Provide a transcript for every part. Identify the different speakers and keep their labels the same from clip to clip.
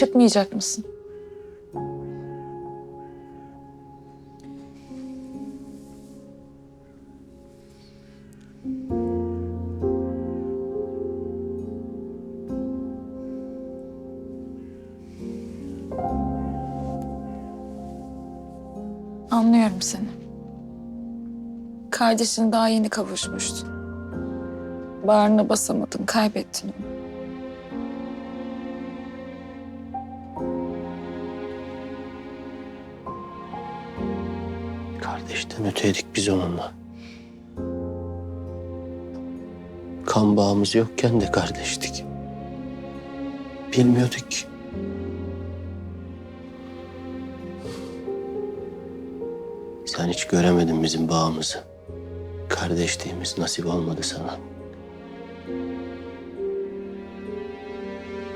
Speaker 1: Çıkmayacak mısın? Anlıyorum seni. Kardeşin daha yeni kavuşmuştun. Bağrına basamadın, kaybettin onu.
Speaker 2: Öteydik biz onunla. Kan bağımız yokken de kardeştik. Bilmiyorduk ki. Sen hiç göremedin bizim bağımızı. Kardeşliğimiz nasip olmadı sana.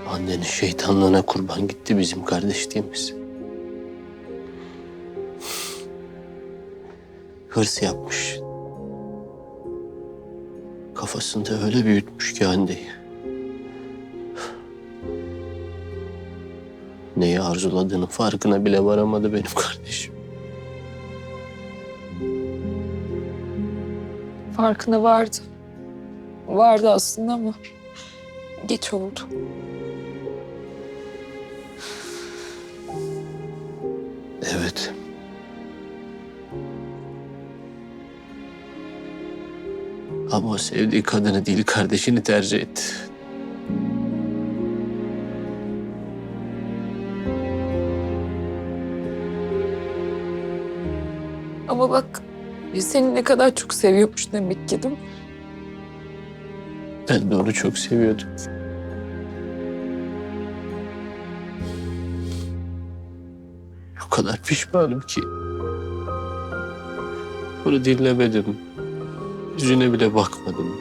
Speaker 2: Annenin şeytanlığına kurban gitti bizim kardeşliğimiz. Hırs yapmış. Kafasında öyle büyütmüş ki Hande'yi. Neyi arzuladığının farkına bile varamadı benim kardeşim.
Speaker 1: Farkına vardı. Vardı aslında ama geç oldu.
Speaker 2: Evet. Ama sevdiği kadını değil kardeşini tercih etti.
Speaker 1: Ama bak seni ne kadar çok seviyormuş demek ki değil mi?
Speaker 2: Ben de onu çok seviyordum. O kadar pişmanım ki. Onu dinlemedim. Yüzüne bile bakmadım.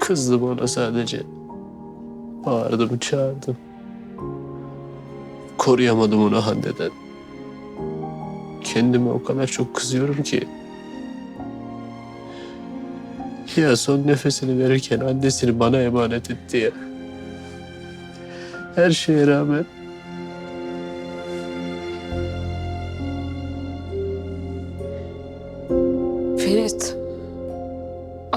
Speaker 2: Kızdım ona sadece. Bağırdım, çağırdım. Koruyamadım onu Hande'den. Kendime o kadar çok kızıyorum ki. Ya son nefesini verirken annesini bana emanet etti ya. Her şeye rağmen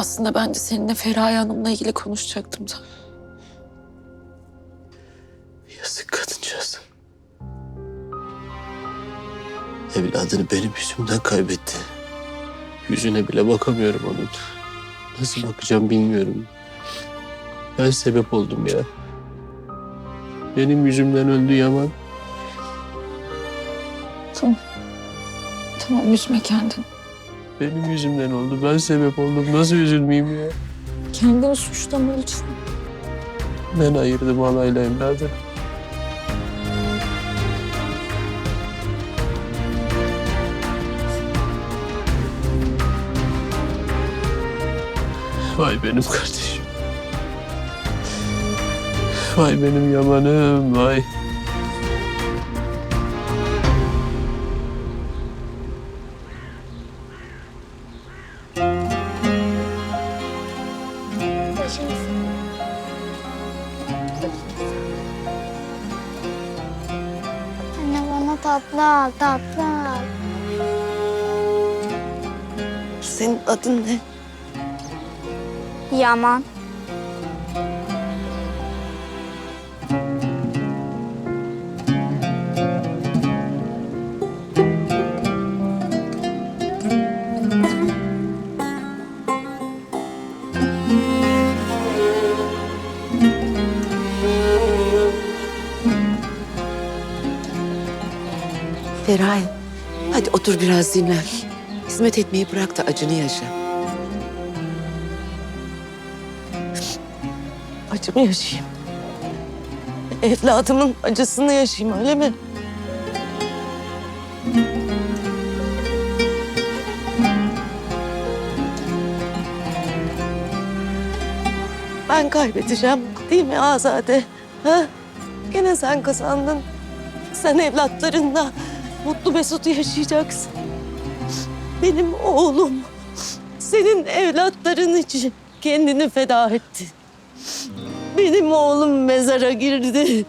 Speaker 1: Aslında ben de seninle Feraye Hanım'la ilgili konuşacaktım da.
Speaker 2: yazık kadıncağız. Evladını benim yüzümden kaybetti. Yüzüne bile bakamıyorum onun. Nasıl bakacağım bilmiyorum. Ben sebep oldum ya. Benim yüzümden öldü Yaman.
Speaker 1: Tamam. Tamam üzme kendini.
Speaker 2: Benim yüzümden oldu. Ben sebep oldum. Nasıl üzülmeyeyim ya?
Speaker 1: Kendini suçlama lütfen.
Speaker 2: Ben ayırdım alayla evladı. Vay benim kardeşim. Vay benim yamanım, vay.
Speaker 3: Tatlı al, tatlı al.
Speaker 4: Senin adın ne?
Speaker 3: Yaman.
Speaker 4: Hadi otur biraz dinlen. Hizmet etmeyi bırak da acını yaşa. Acımı yaşayayım. Evladımın acısını yaşayayım öyle mi? Ben kaybedeceğim değil mi Azade? Ha? Gene sen kazandın. Sen evlatlarınla mutlu mesut yaşayacaksın. Benim oğlum senin evlatların için kendini feda etti. Benim oğlum mezara girdi.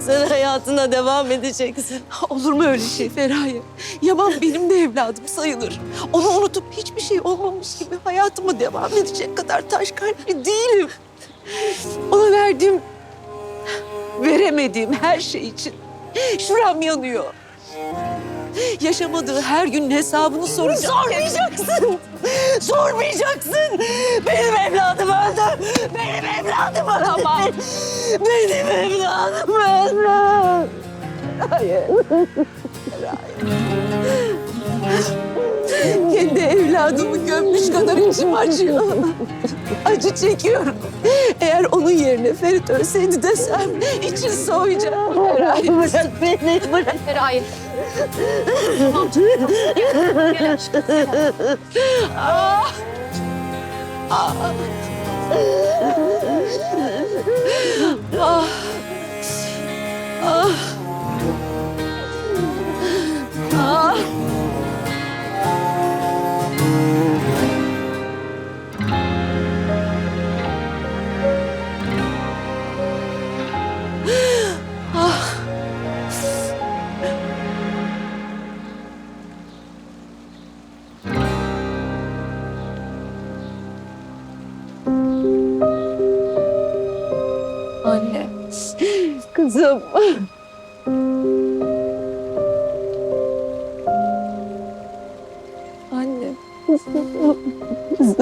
Speaker 4: Sen hayatına devam edeceksin.
Speaker 5: Olur mu öyle şey Feraye? Yaman benim de evladım sayılır. Onu unutup hiçbir şey olmamış gibi hayatıma devam edecek kadar taş kalpli değilim. Ona verdiğim, veremediğim her şey için şuram yanıyor. Yaşamadığı her günün hesabını soracağım.
Speaker 4: Sormayacaksın. Sormayacaksın. Benim evladım öldü. Benim evladım öldü. Ama benim evladım öldü. Hayır.
Speaker 5: Kendi evladımı gömmüş kadar içim acıyor. Acı çekiyorum. Eğer onun yerine Ferit ölseydi desem için soğuyacak. Feraye.
Speaker 4: Bırak beni, bırak.
Speaker 6: Feraye.
Speaker 5: Ah! Ah! Ah! Ah! Ah!
Speaker 6: Anne.
Speaker 4: Kızım.
Speaker 6: Anne.
Speaker 5: Kız.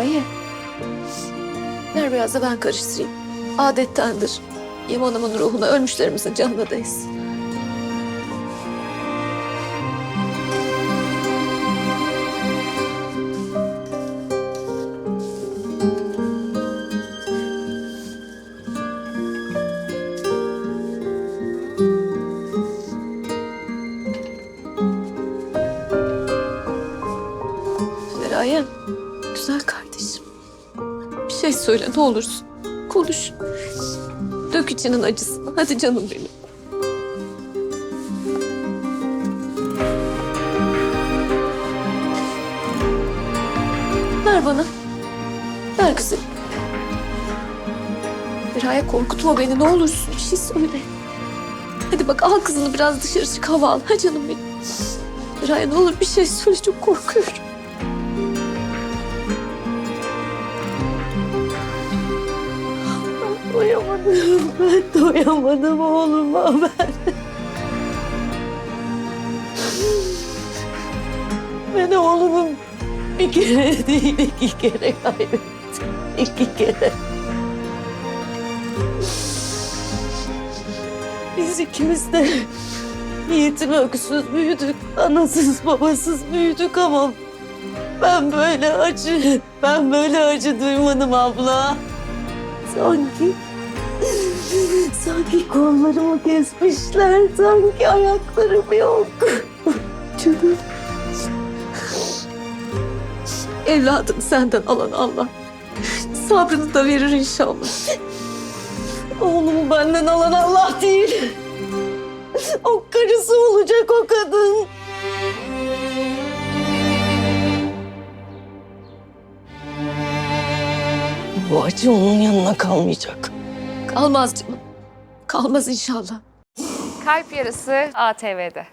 Speaker 6: Feraye. Ver biraz da ben karıştırayım. Adettendir. Yaman Hanım'ın ruhuna ölmüşlerimizin canına değsin. Söyle ne olursun. Konuş. Dök içinin acısını. Hadi canım benim. Ver bana. Ver kızım. Feraye korkutma beni ne olursun. Bir şey söyle. Hadi bak al kızını biraz dışarı çık hava al. Ha canım benim. Feraye ne olur bir şey söyle çok korkuyorum.
Speaker 4: Doyamadım. Ben doyamadım oğluma ben. Ben oğlumu bir kere değil iki kere kaybettim. İki kere. Biz ikimiz de yetim öksüz büyüdük. Anasız babasız büyüdük ama ben böyle acı, ben böyle acı duymadım abla. Sanki Sanki kollarımı kesmişler. Sanki ayaklarım yok.
Speaker 6: Canım. Evladım senden alan Allah. Sabrını da verir inşallah.
Speaker 4: Oğlumu benden alan Allah değil. O karısı olacak o kadın. Bu acı onun yanına kalmayacak.
Speaker 6: Kalmaz canım. Kalmaz inşallah.
Speaker 7: Kalp Yarısı ATV'de.